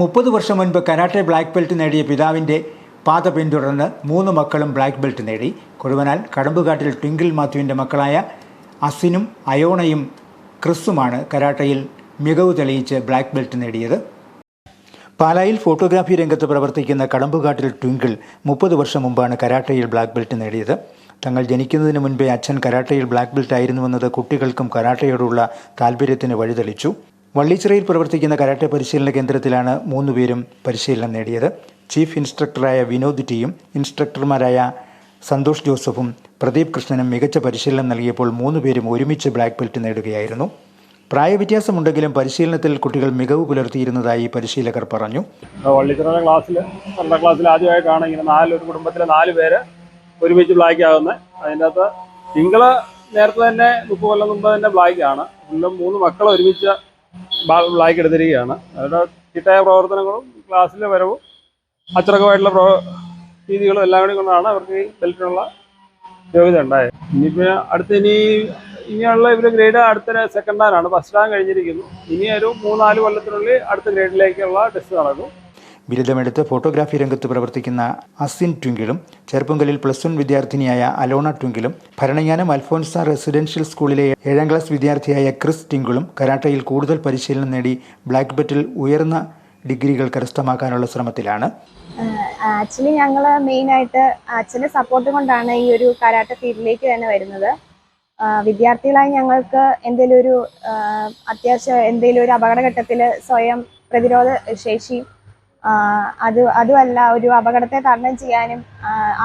മുപ്പത് വർഷം മുൻപ് കരാട്ടെ ബ്ലാക്ക് ബെൽറ്റ് നേടിയ പിതാവിന്റെ പാത പിന്തുടർന്ന് മൂന്ന് മക്കളും ബ്ലാക്ക് ബെൽറ്റ് നേടി. കൊടുവനാൽ കടമ്പുകാട്ടിൽ ട്വിങ്കിൾ മാത്യുവിന്റെ മക്കളായ അസിനും അയോണയും ക്രിസുമാണ് കരാട്ടയിൽ മികവ് തെളിയിച്ച് ബ്ലാക്ക് ബെൽറ്റ് നേടിയത്. പാലായിൽ ഫോട്ടോഗ്രാഫി രംഗത്ത് പ്രവർത്തിക്കുന്ന കടമ്പുകാട്ടിൽ ട്വിങ്കിൾ മുപ്പത് വർഷം മുമ്പാണ് കരാട്ടയിൽ ബ്ലാക്ക് ബെൽറ്റ് നേടിയത്. തങ്ങൾ ജനിക്കുന്നതിന് മുൻപേ അച്ഛൻ കരാട്ടയിൽ ബ്ലാക്ക് ബെൽറ്റ് ആയിരുന്നുവെന്നത് കുട്ടികൾക്കും കരാട്ടയോടുള്ള താല്പര്യത്തിന് വഴിതെളിച്ചു. വള്ളിച്ചിറയിൽ പ്രവർത്തിക്കുന്ന കരാട്ടെ പരിശീലന കേന്ദ്രത്തിലാണ് മൂന്നുപേരും പരിശീലനം നേടിയത്. ചീഫ് ഇൻസ്ട്രക്ടറായ വിനോദ് ടിയും ഇൻസ്ട്രക്ടർമാരായ സന്തോഷ് ജോസഫും പ്രദീപ് കൃഷ്ണനും മികച്ച പരിശീലനം നൽകിയപ്പോൾ മൂന്നുപേരും ഒരുമിച്ച് ബ്ലാക്ക് ബെൽറ്റ് നേടുകയായിരുന്നു. പ്രായവ്യത്യാസമുണ്ടെങ്കിലും പരിശീലനത്തിൽ കുട്ടികൾ മികവ് പുലർത്തിയിരുന്നതായി പരിശീലകർ പറഞ്ഞു. വള്ളിച്ചിറയുടെ ക്ലാസ്സിൽ രണ്ടാം ക്ലാസ്സിൽ ആദ്യമായിട്ടാണ് ഇങ്ങനെ നാല് ഒരു കുടുംബത്തിലെ നാല് പേര് ഒരുമിച്ച് ബ്ലാക്ക് ആകുന്നത്. അതിന്റെ അകത്ത് നിങ്ങൾ നേരത്തെ തന്നെ മുപ്പത് കൊല്ലം മുമ്പ് തന്നെ ബ്ലാക്ക് ആണ്. മൂന്ന് മക്കൾ ഒരുമിച്ച് ബ്ലാക്ക് എടുത്തിരിക്കുകയാണ്. അവരുടെ ചിട്ടയായ പ്രവർത്തനങ്ങളും ക്ലാസ്സിലെ വരവും അച്ചടക്കമായിട്ടുള്ള രീതികളും എല്ലാം കൂടി കൊണ്ടാണ് അവർക്ക് ഈ ബെൽറ്റിനുള്ള യോഗ്യത ഉണ്ടായത്. ഇനിയിപ്പോൾ അടുത്ത് ഇനി ഇനിയുള്ള ഇവർ ഗ്രേഡ് അടുത്ത സെക്കൻഡ് ആണ്. ഫസ്റ്റ് ഹാൻ കഴിഞ്ഞിരിക്കുന്നു. ഇനി ഒരു മൂന്നാൽ കൊല്ലത്തിനുള്ളിൽ അടുത്ത ഗ്രേഡിലേക്കുള്ള ടെസ്റ്റ് നടക്കും. ബിരുദമെടുത്ത് ഫോട്ടോഗ്രാഫി രംഗത്ത് പ്രവർത്തിക്കുന്ന അസിൻ ട്വിങ്കിളും ചെറുപ്പങ്കലിൽ പ്ലസ് വൺ വിദ്യാർത്ഥിനിയായ അലോണ ട്വിങ്കിളും ഭരണങ്ങാനം അൽഫോൻസ റെസിഡൻഷ്യൽ സ്കൂളിലെ ഏഴാം ക്ലാസ് വിദ്യാർത്ഥിയായ ക്രിസ് ട്വിങ്കിളും കരാട്ടയിൽ കൂടുതൽ പരിശീലനം നേടി ബ്ലാക്ക് ബെൽറ്റിൽ ഉയർന്ന ഡിഗ്രികൾ കരസ്ഥമാക്കാനുള്ള ശ്രമത്തിലാണ്. ആക്ച്വലി ഞങ്ങൾ മെയിനായിട്ട് അച്ഛന്റെ സപ്പോർട്ട് കൊണ്ടാണ് ഈ ഒരു കരാട്ട ഫീൽഡിലേക്ക് തന്നെ വരുന്നത്. വിദ്യാർത്ഥികളായി ഞങ്ങൾക്ക് എന്തെങ്കിലും ഒരു അത്യാവശ്യം എന്തെങ്കിലും ഒരു അപകടഘട്ടത്തിൽ സ്വയം പ്രതിരോധ ശേഷിയും ആ, അത് അതുമല്ല ഒരു അപകടത്തെ തരണം ചെയ്യാനും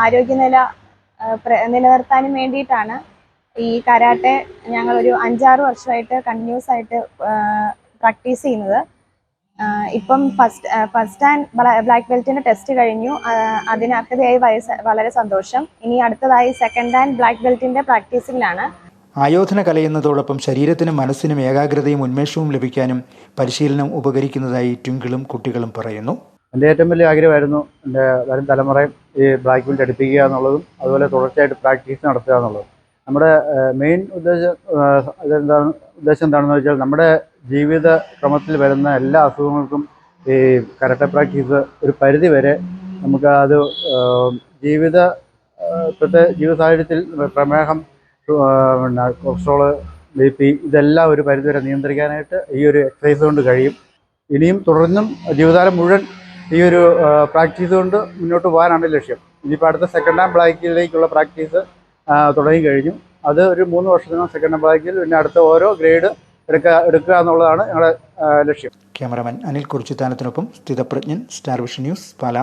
ആരോഗ്യനില നിലനിർത്താനും വേണ്ടിയിട്ടാണ് ഈ കരാട്ടെ ഞങ്ങളൊരു അഞ്ചാറ് വർഷമായിട്ട് കണ്ടിന്യൂസ് ആയിട്ട് പ്രാക്ടീസ് ചെയ്യുന്നത്. ഇപ്പം ഫസ്റ്റ് ഫസ്റ്റ് ആൻഡ് ബ്ലാക്ക് ബെൽറ്റിന്റെ ടെസ്റ്റ് കഴിഞ്ഞു. അതിനർഹതയായി വളരെ സന്തോഷം. ഇനി അടുത്തതായി സെക്കൻഡ് ആൻഡ് ബ്ലാക്ക് ബെൽറ്റിന്റെ പ്രാക്ടീസിംഗിലാണ് ആയോധന കലയുന്നതോടൊപ്പം ശരീരത്തിനും മനസ്സിനും ഏകാഗ്രതയും ഉന്മേഷവും ലഭിക്കാനും പരിശീലനം ഉപകരിക്കുന്നതായി ട്വിങ്കിളും കുട്ടികളും പറയുന്നു. എന്റെ ഏറ്റവും വലിയ ആഗ്രഹമായിരുന്നു എന്റെ വരും തലമുറയും ഈ ബ്ലാക്ക് ബെൽറ്റ് എടുപ്പിക്കുക എന്നുള്ളതും അതുപോലെ തുടർച്ചയായിട്ട് പ്രാക്ടീസ് നടത്തുക എന്നുള്ളതും. നമ്മുടെ മെയിൻ ഉദ്ദേശം അതെന്താണ് ഉദ്ദേശം എന്താണെന്ന് വെച്ചാൽ നമ്മുടെ ജീവിത ക്രമത്തിൽ വരുന്ന എല്ലാ അസുഖങ്ങൾക്കും ഈ കരട്ട പ്രാക്ടീസ് ഒരു പരിധി വരെ നമുക്ക് അത് ജീവിത ഇപ്പോഴത്തെ ജീവിത സാഹചര്യത്തിൽ പ്രമേഹം പിന്നെ കൊളസ്ട്രോൾ ബി പി ഇതെല്ലാം ഒരു പരിധിവരെ നിയന്ത്രിക്കാനായിട്ട് ഈ ഒരു എക്സസൈസ് കൊണ്ട് കഴിയും. ഇനിയും തുടർന്നും ജീവിതകാലം മുഴുവൻ ഈ ഒരു പ്രാക്ടീസ് കൊണ്ട് മുന്നോട്ട് പോകാനാണ് ലക്ഷ്യം. ഇനിയിപ്പോൾ അടുത്ത സെക്കൻഡ് ഹാൻഡ് ബ്ലാക്കിലേക്കുള്ള പ്രാക്ടീസ് തുടങ്ങി കഴിഞ്ഞു. അത് ഒരു മൂന്ന് വർഷത്തിനകം സെക്കൻഡ് ഹാൻഡ് ബ്ലാക്കിൽ പിന്നെ അടുത്ത ഓരോ ഗ്രേഡ് എടുക്കുക എടുക്കുക എന്നുള്ളതാണ് ഞങ്ങളുടെ ലക്ഷ്യം. Cameraman Anil കുറിച്ചിത്താനത്തിനൊപ്പം Sthithaprajnan Star Vision News Pala.